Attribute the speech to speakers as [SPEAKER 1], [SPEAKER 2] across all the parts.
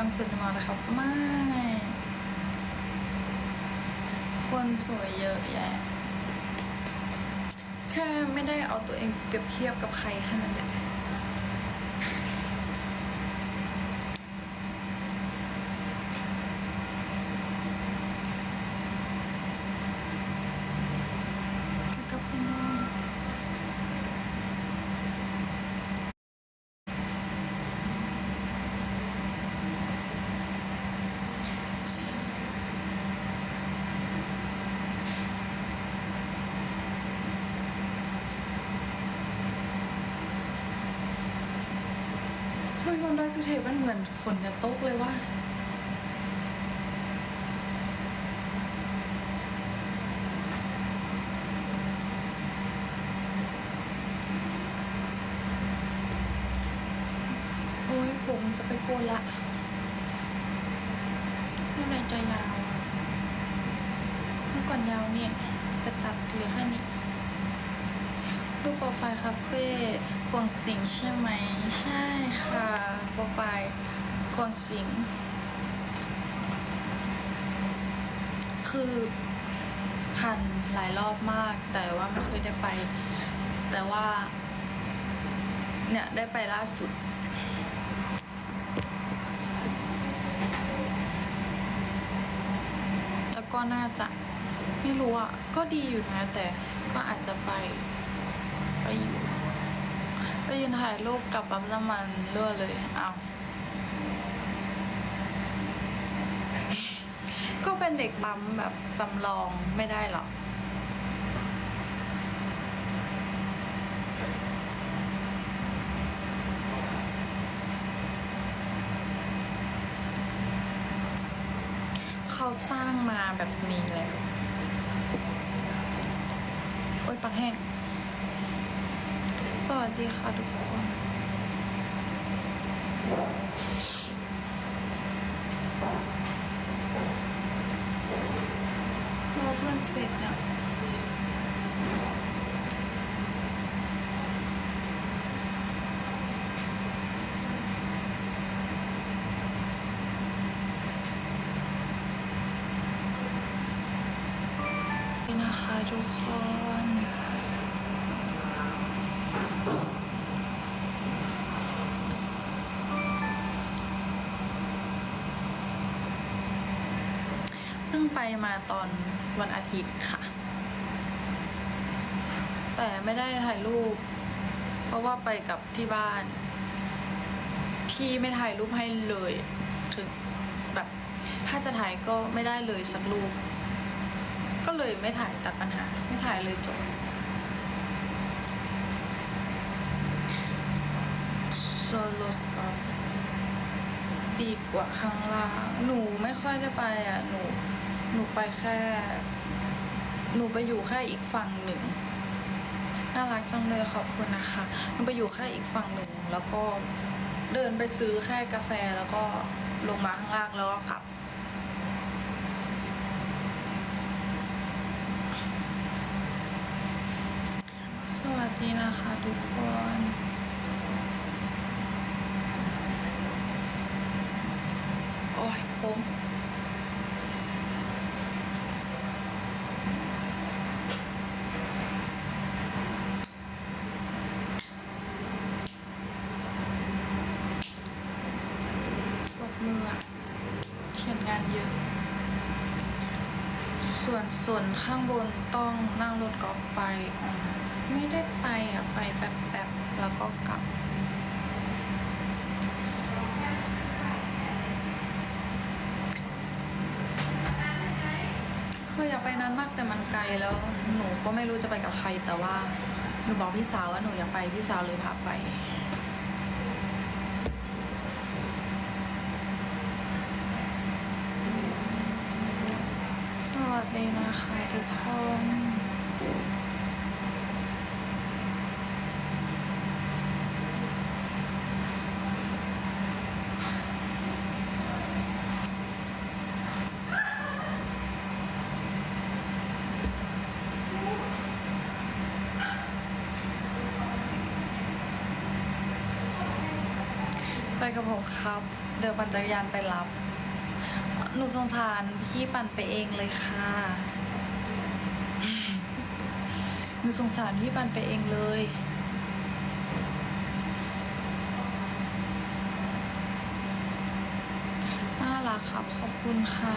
[SPEAKER 1] ามสุดมาแล้วครับไม่ คนสวยเยอะแยะแค่ไม่ได้เอาตัวเองเปรียบเทียบกับใครแค่นั้นแหละกลับไปนอนใช่ เฮ้ยวันดอยสุเทพมันเหมือนฝนจะตกเลยว่าโอ้ยผมจะไปโกนละเมื่อไหรจะยาว เมื่อก่อนยาวเนี่ย ไปตัดเหลือแค่นี้ รูปโปรไฟล์คาเฟ่ควงสิงใช่ไหม ใช่ค่ะ โปรไฟล์ควงสิง คือผ่านหลายรอบมาก แต่ว่าไม่เคยได้ไป แต่ว่า เนี่ย ได้ไปล่าสุดแล้วก็น่าจะไม่รู้อะ ก็ดีอยู่นะ แต่ก็อาจจะไป อยู่ไปยืนถ่ายรูปกับปั๊มน้ำมันรั่วเลยเอาก็เป็นเด็กปั๊มแบบจำลองไม่ได้หรอกเขาสร้างมาแบบนี้แล้ว โอ้ยปักแห้ง วัสดีค่ะทุกคนรอเพื่อนเสร็จเนี่ยนี่นะคะทุกคน เพิ่งไปมาตอนวันอาทิตย์ค่ะ แต่ไม่ได้ถ่ายรูป เพราะว่าไปกับที่บ้าน พี่ไม่ถ่ายรูปให้เลย ถึงแบบถ้าจะถ่ายก็ไม่ได้เลยสักรูป ก็เลยไม่ถ่ายตัดปัญหา ไม่ถ่ายเลยจบโซโลสกอปดีกว่าข้างล่าง หนูไม่ค่อยได้ไปอะ หนู หนูไปแค่ หนูไปอยู่แค่อีกฝั่งหนึ่งน่ารักจังเลยขอบคุณนะคะหนูไปอยู่แค่อีกฝั่งหนึ่งแล้วก็เดินไปซื้อแค่กาแฟแล้วก็ลงมาข้างล่างแล้วก็กลับ สวัสดีนะคะทุกคนโอ้ยผมปวดมืออะเขียนงานเยอะ ส่วนส่วนข้างบนต้องนั่งรถกอล์ฟไปไม่ได้ไปอะไปแป๊บๆแล้วก็กลับ คืออยากไปนั้นมากแต่มันไกลแล้วหนูก็ไม่รู้จะไปกับใครแต่ว่าหนูบอกพี่สาวว่าหนูอยากไปพี่สาวเลยพาไป สวัสดีนะคะทุกคนไปกับผมครับ เดี๋ยวปั่นจักรยานไปรับ หนูสงสารพี่ปั่นไปเองเลยค่ะ หนูสงสารพี่ปั่นไปเองเลย น่ารักครับ ขอบคุณค่ะ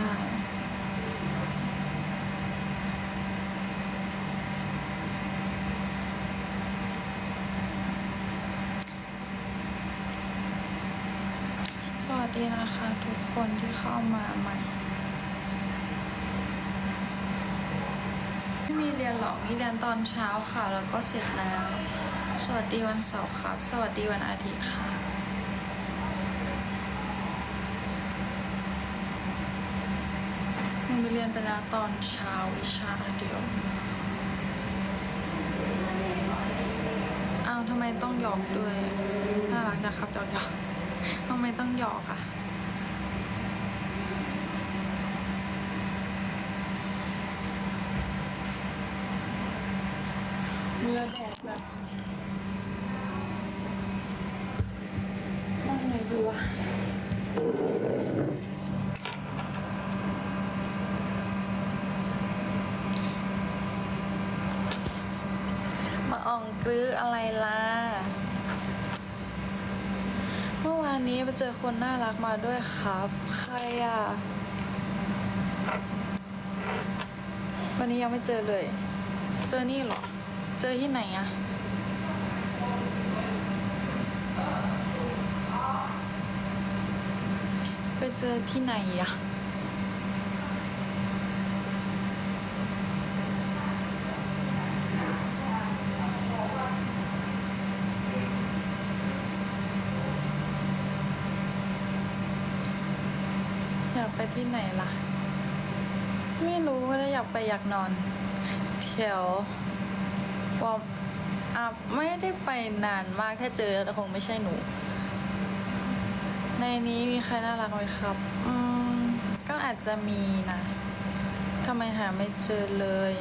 [SPEAKER 1] ดีนะคะทุกคนที่เข้ามาใหม่ไม่มีเรียนหรอกมีเรียนตอนเช้าค่ะ แล้วก็เสร็จแล้ว สวัสดีวันเสาร์ครับ สวัสดีวันอาทิตย์ค่ะหนูไปเรียนไปแล้วตอนเช้าวิชาเดียวอ้าวทำไมต้องหยอกด้วย น่ารักจังครับหยอกหยอก ทำไมต้องหยอกอะเมื่อแดดแบบต้องไงดีวะมาอ่องกรื้ออะไรล่ะ เมื่อวา นนี้ไปเจอคนน่ารักมาด้วยครับ ใครอะ วันนี้ยังไม่เจอเลย เจอนี่หรอ เจอที่ไหนอะ ไปเจอที่ไหนอะ อยากไปที่ไหนล่ะ ไม่รู้ไม่ได้อยากไปอยากนอนแถววอมอับไม่ได้ไปนานมากถ้าเจอแล้วคงไม่ใช่หนู ในนี้มีใครน่ารักไหมครับ อืมก็อาจจะมีนะทำไมหาไม่เจอเลย